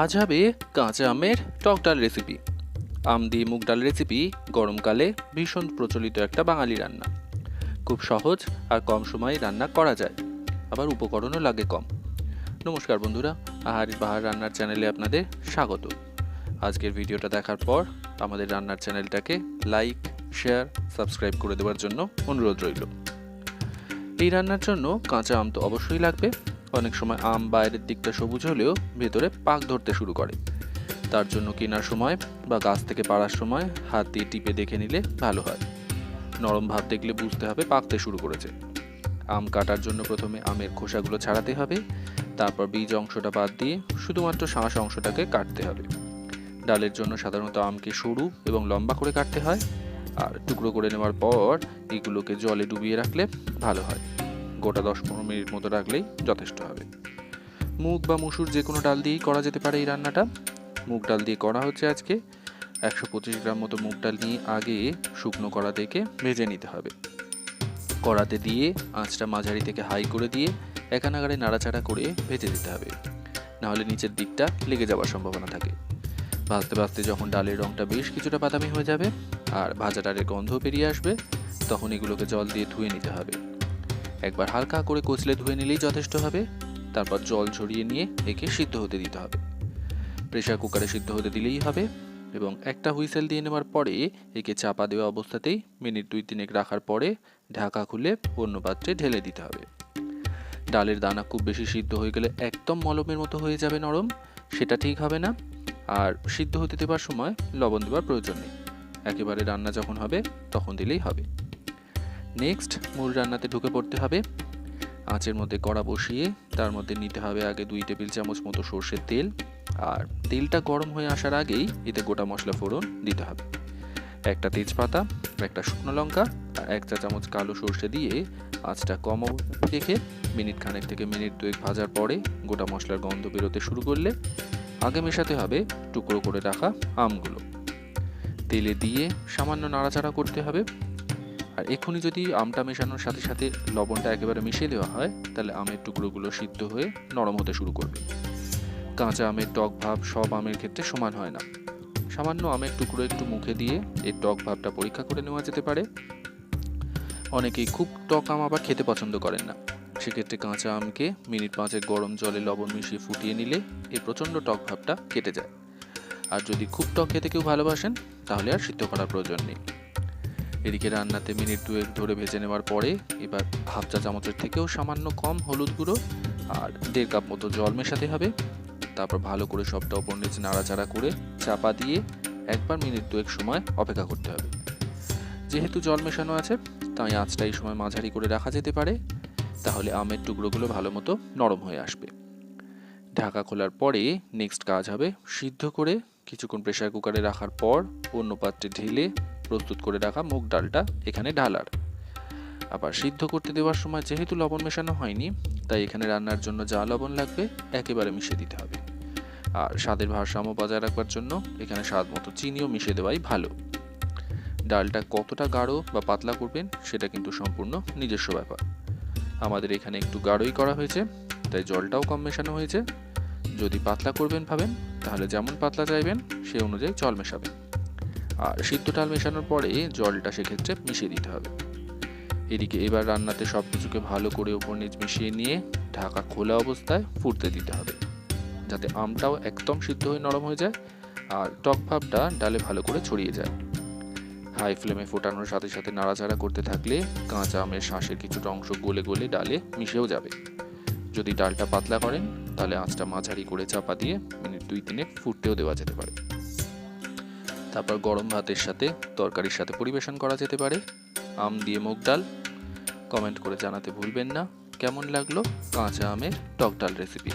আজ হবে কাঁচা আমের টক ডাল রেসিপি আম দিয়ে মুগ ডাল রেসিপি গরমকালে ভীষণ প্রচলিত একটা বাঙালি রান্না। খুব সহজ আর কম সময়ে রান্না করা যায়, আবার উপকরণও লাগে কম। নমস্কার বন্ধুরা, আহারি বাহার রান্নার চ্যানেলে আপনাদের স্বাগত। আজকের ভিডিওটা দেখার পর আমাদের রান্নার চ্যানেলটাকে লাইক শেয়ার সাবস্ক্রাইব করে দেওয়ার জন্য অনুরোধ রইল। এই রান্নার জন্য কাঁচা আম তো অবশ্যই লাগবে। অনেক সময় আম বাইরের দিকটা সবুজ হলেও ভেতরে পাক ধরতে শুরু করে। তার জন্য কেনার সময় বা গাছ থেকে পাড়ার সময় হাত দিয়ে টিপে দেখে নিলে ভালো হয়। নরম ভাব দেখলে বুঝতে হবে পাকতে শুরু করেছে। আম কাটার জন্য প্রথমে আমের খোসাগুলো ছাড়াতে হবে, তারপর বীজ অংশটা বাদ দিয়ে শুধুমাত্র শাঁস অংশটাকে কাটতে হবে। ডালের জন্য সাধারণত আমকে সরু এবং লম্বা করে কাটতে হয়, আর টুকরো করে নেওয়ার পর এগুলোকে জলে ডুবিয়ে রাখলে ভালো হয়। গোটা দশ পনেরো মিনিট মতো রাখলেই যথেষ্ট হবে। মুগ বা মুসুর যে কোনো ডাল দিয়েই করা যেতে পারে এই রান্নাটা। মুগ ডাল দিয়ে করা হচ্ছে আজকে। একশো পঁচিশ গ্রাম মতো মুগ ডাল নিয়ে আগে শুকনো কড়া থেকে ভেজে নিতে হবে। কড়াতে দিয়ে আঁচটা মাঝারি থেকে হাই করে দিয়ে একানাগারে নাড়াচাড়া করে ভেজে দিতে হবে। নাহলে নিচের দিকটা লেগে যাওয়ার সম্ভাবনা থাকে। ভাজতে ভাজতে যখন ডালের রঙটা বেশ কিছুটা বাদামি হয়ে যাবে আর ভাজা ডালের গন্ধ বেরিয়ে আসবে, তখন এগুলোকে জল দিয়ে ধুয়ে নিতে হবে। একবার হালকা করে কচলে ধুয়ে নিলেই যথেষ্ট হবে। তারপর জল ঝরিয়ে নিয়ে একে সিদ্ধ হতে দিতে হবে। প্রেশার কুকারে সিদ্ধ হতে দিলেই হবে এবং একটা হুইসেল দিয়ে নেওয়ার পরে একে চাপা দেওয়া অবস্থাতেই মিনিট দুই তিনেক রাখার পরে ঢাকা খুলে অন্য পাত্রে ঢেলে দিতে হবে। ডালের দানা খুব বেশি সিদ্ধ হয়ে গেলে একদম মলমের মতো হয়ে যাবে নরম, সেটা ঠিক হবে না। আর সিদ্ধ হতে দেওয়ার সময় লবণ দেওয়ার প্রয়োজন নেই। একেবারে রান্না যখন হবে, তখন দিলেই হবে। নেক্সট মূল রান্নাতে ঢুকে পড়তে হবে। আঁচের মধ্যে কড়া বসিয়ে, তার মধ্যে নিতে হবে আগে দুই টেবিল চামচ মতো সর্ষের তেল। আর তেলটা গরম হয়ে আসার আগেই এতে গোটা মশলা ফোড়ন দিতে হবে। একটা তেজপাতা, একটা শুকনো লঙ্কা, আর এক চা চামচ কালো সর্ষে দিয়ে আঁচটা কম রেখে মিনিট খানেক থেকে মিনিট দুয়েক ভাজার পরে গোটা মশলার গন্ধ বেরোতে শুরু করলে আগে মেশাতে হবে টুকরো করে রাখা আমগুলো। তেলে দিয়ে সামান্য নাড়াচাড়া করতে হবে। আর এক্ষুনি যদি আমটা মেশানোর সাথে সাথে লবণটা একেবারে মিশিয়ে দেওয়া হয়, তাহলে আমের টুকরোগুলো সিদ্ধ হয়ে নরম হতে শুরু করবে। কাঁচা আমের টক ভাব সব আমের ক্ষেত্রে সমান হয় না। সামান্য আমের টুকরো একটু মুখে দিয়ে এর টক ভাবটা পরীক্ষা করে নেওয়া যেতে পারে। অনেকেই খুব টক আম আবার খেতে পছন্দ করেন না। সেক্ষেত্রে কাঁচা আমকে মিনিট পাঁচেক গরম জলে লবণ মিশিয়ে ফুটিয়ে নিলে এই প্রচণ্ড টক ভাবটা কেটে যায়। আর যদি খুব টক খেতে কেউ ভালোবাসেন, তাহলে আর সিদ্ধ করার প্রয়োজন নেই। এদিকে রান্নাতে মিনিট দুয়েক ধরে ভেজে নেওয়ার পরে এবার হাফ চা চামচের থেকেও সামান্য কম হলুদ গুঁড়ো আর দেড় কাপ মতো জল মেশাতে হবে। তারপর ভালো করে সবটা ওপর নিচে নাড়াচাড়া করে চাপা দিয়ে একবার মিনিট দুয়েক সময় অপেক্ষা করতে হবে। যেহেতু জল মেশানো আছে, তাই আঁচটা এই সময় মাঝারি করে রাখা যেতে পারে। তাহলে আমের টুকরোগুলো ভালো মতো নরম হয়ে আসবে। ঢাকা খোলার পরে নেক্সট কাজ হবে সিদ্ধ করে কিছুক্ষণ প্রেসার কুকারে রাখার পর অন্য পাত্রে ঢেলে প্রস্তুত করে রাখা মুগ ডালটা এখানে ঢালার। আবার সিদ্ধ করতে দেওয়ার সময় যেহেতু লবণ মেশানো হয়নি, তাই এখানে রান্নার জন্য যা লবণ লাগবে একেবারে মিশিয়ে দিতে হবে। আর স্বাদের ভারসাম্য বজায় রাখবার জন্য এখানে স্বাদ মতো চিনিও মিশিয়ে দেওয়াই ভালো। ডালটা কতটা গাঢ় বা পাতলা করবেন, সেটা কিন্তু সম্পূর্ণ নিজস্ব ব্যাপার। আমাদের এখানে একটু গাঢ়ই করা হয়েছে, তাই জলটাও কম মেশানো হয়েছে। যদি পাতলা করবেন ভাবেন, তাহলে যেমন পাতলা চাইবেন, সে অনুযায়ী জল মেশাবেন। আর সিদ্ধ ডাল মেশানোর পরে জলটা সেক্ষেত্রে মিশিয়ে দিতে হবে। এদিকে এবার রান্নাতে সব কিছুকে ভালো করে ওপর নিচ মিশিয়ে নিয়ে ঢাকা খোলা অবস্থায় ফুটতে দিতে হবে, যাতে আমটাও একদম সিদ্ধ হয়ে নরম হয়ে যায় আর টক ভাবটা ডালে ভালো করে ছড়িয়ে যায়। হাই ফ্লেমে ফোটানোর সাথে সাথে নাড়াচাড়া করতে থাকলে কাঁচা আমের শাঁসের কিছুটা অংশ গলে গলে ডালে মিশেও যাবে। যদি ডালটা পাতলা করেন, তাহলে আঁচটা মাঝারি করে চাপা দিয়ে মিনিট দুই তিনে ফুটতেও দেওয়া যেতে পারে। তারপর গরম ভাতের সাথে তরকারির সাথে পরিবেশন করা যেতে পারে। আম দিয়ে মুগ ডাল। কমেন্ট করে জানাতে ভুলবেন না। কেমন লাগল? কাঁচা আমের টক ডাল রেসিপি